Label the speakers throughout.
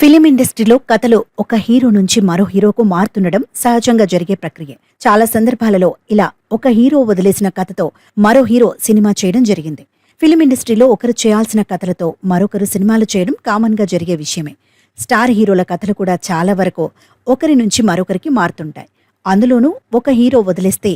Speaker 1: Film ఇండస్ట్రీలో కథలు ఒక హీరో నుంచి మరో హీరోకు మారుతుండడం సహజంగా జరిగే ప్రక్రియ. చాలా సందర్భాలలో ఇలా ఒక హీరో వదిలేసిన కథతో మరో హీరో సినిమా చేయడం జరిగింది. ఫిలిం ఇండస్ట్రీలో ఒకరు చేయాల్సిన కథలతో మరొకరు సినిమాలు చేయడం కామన్గా జరిగే విషయమే. స్టార్ హీరోల కథలు కూడా చాలా వరకు ఒకరి నుంచి మరొకరికి మారుతుంటాయి. అందులోనూ ఒక హీరో వదిలేస్తే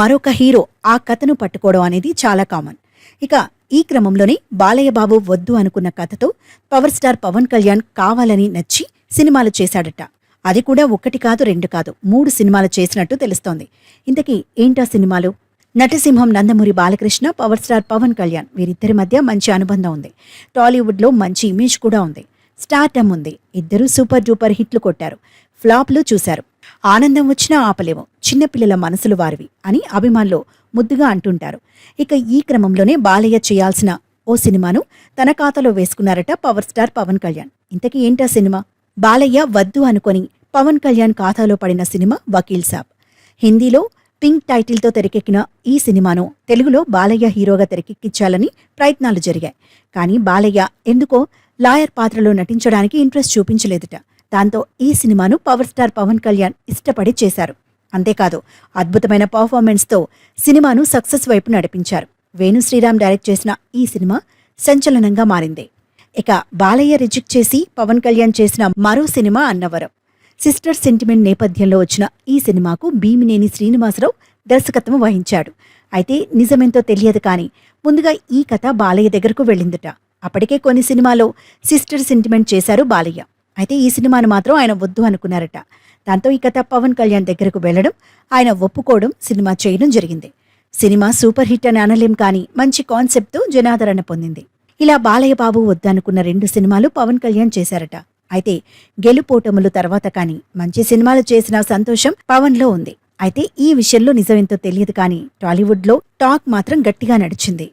Speaker 1: మరొక హీరో ఆ కథను పట్టుకోవడం అనేది చాలా కామన్. ఇక ఈ క్రమంలోనే బాలయ్య బాబు వద్దు అనుకున్న కథతో పవర్ స్టార్ పవన్ కళ్యాణ్ కావాలని నచ్చి సినిమాలు చేశాడట. అది కూడా ఒకటి కాదు రెండు కాదు మూడు సినిమాలు చేసినట్టు తెలుస్తోంది. ఇంతకీ ఏంటా సినిమాలు? నటసింహం నందమూరి బాలకృష్ణ పవర్ స్టార్ పవన్ కళ్యాణ్ వీరిద్దరి మధ్య మంచి అనుబంధం ఉంది. టాలీవుడ్లో మంచి ఇమేజ్ కూడా ఉంది. స్టార్టమ్ ఉంది. ఇద్దరు సూపర్ డూపర్ హిట్లు కొట్టారు. ఫ్లాప్లు చూశారు. ఆనందం వచ్చినా ఆపలేము. చిన్నపిల్లల మనసులు వారివి అని అభిమానులు ముద్దుగా అంటుంటారు. ఇక ఈ క్రమంలోనే బాలయ్య చేయాల్సిన ఓ సినిమాను తన ఖాతాలో వేసుకున్నారట పవర్ స్టార్ పవన్ కళ్యాణ్. ఇంతకీ ఏంటా సినిమా? బాలయ్య వద్దు అనుకొని పవన్ కళ్యాణ్ ఖాతాలో పడిన సినిమా వకీల్ సాబ్. హిందీలో పింక్ టైటిల్తో తెరకెక్కిన ఈ సినిమాను తెలుగులో బాలయ్య హీరోగా తెరకెక్కించాలని ప్రయత్నాలు జరిగాయి. కానీ బాలయ్య ఎందుకో లాయర్ పాత్రలో నటించడానికి ఇంట్రెస్ట్ చూపించలేదుట. దాంతో ఈ సినిమాను పవర్ స్టార్ పవన్ కళ్యాణ్ ఇష్టపడి చేశారు. అంతేకాదు అద్భుతమైన పర్ఫార్మెన్స్తో సినిమాను సక్సెస్ వైపు నడిపించారు. వేణు శ్రీరామ్ డైరెక్ట్ చేసిన ఈ సినిమా సంచలనంగా మారింది. ఇక బాలయ్య రిజెక్ట్ చేసి పవన్ కళ్యాణ్ చేసిన మరో సినిమా అన్నవరం. సిస్టర్ సెంటిమెంట్ నేపథ్యంలో వచ్చిన ఈ సినిమాకు భీమినేని శ్రీనివాసరావు దర్శకత్వం వహించాడు. అయితే నిజమేంతో తెలియదు కానీ ముందుగా ఈ కథ బాలయ్య దగ్గరకు వెళ్ళిందట. అప్పటికే కొన్ని సినిమాలో సిస్టర్ సెంటిమెంట్ చేశారు బాలయ్య. అయితే ఈ సినిమాను మాత్రం ఆయన వద్దు అనుకున్నారట. దాంతో ఈ కథ పవన్ కళ్యాణ్ దగ్గరకు వెళ్ళడం ఆయన ఒప్పుకోవడం సినిమా చేయడం జరిగింది. సినిమా సూపర్ హిట్ అని అనలేం కానీ మంచి కాన్సెప్ట్తో జనాదరణ పొందింది. ఇలా బాలయ్య బాబు వద్దనుకున్న రెండు సినిమాలు పవన్ కళ్యాణ్ చేశారట. అయితే గెలుపోటములు తర్వాత కానీ మంచి సినిమాలు చేసిన సంతోషం పవన్లో ఉంది. అయితే ఈ విషయంలో నిజమేంతో తెలియదు కానీ టాలీవుడ్లో టాక్ మాత్రం గట్టిగా నడిచింది.